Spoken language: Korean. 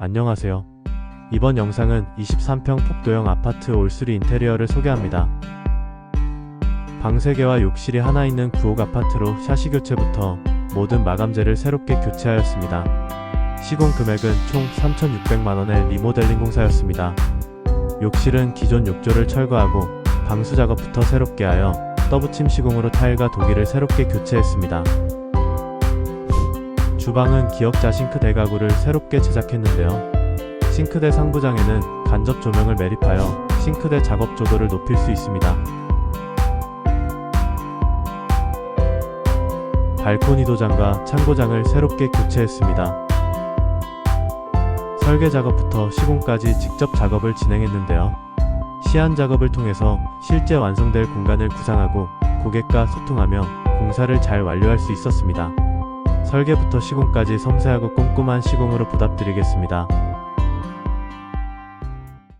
안녕하세요. 이번 영상은 23평 폭도형 아파트 올수리 인테리어를 소개합니다. 방 3개와 욕실이 하나 있는 구옥 아파트로 샤시 교체부터 모든 마감재를 새롭게 교체하였습니다. 시공 금액은 총 3,600만원의 리모델링 공사였습니다. 욕실은 기존 욕조를 철거하고 방수 작업부터 새롭게 하여 떠붙임 시공으로 타일과 도기를 새롭게 교체했습니다. 주방은 기역자 싱크대 가구를 새롭게 제작했는데요. 싱크대 상부장에는 간접 조명을 매립하여 싱크대 작업 조도를 높일 수 있습니다. 발코니 도장과 창고장을 새롭게 교체했습니다. 설계 작업부터 시공까지 직접 작업을 진행했는데요. 시안 작업을 통해서 실제 완성될 공간을 구상하고 고객과 소통하며 공사를 잘 완료할 수 있었습니다. 설계부터 시공까지 섬세하고 꼼꼼한 시공으로 보답드리겠습니다.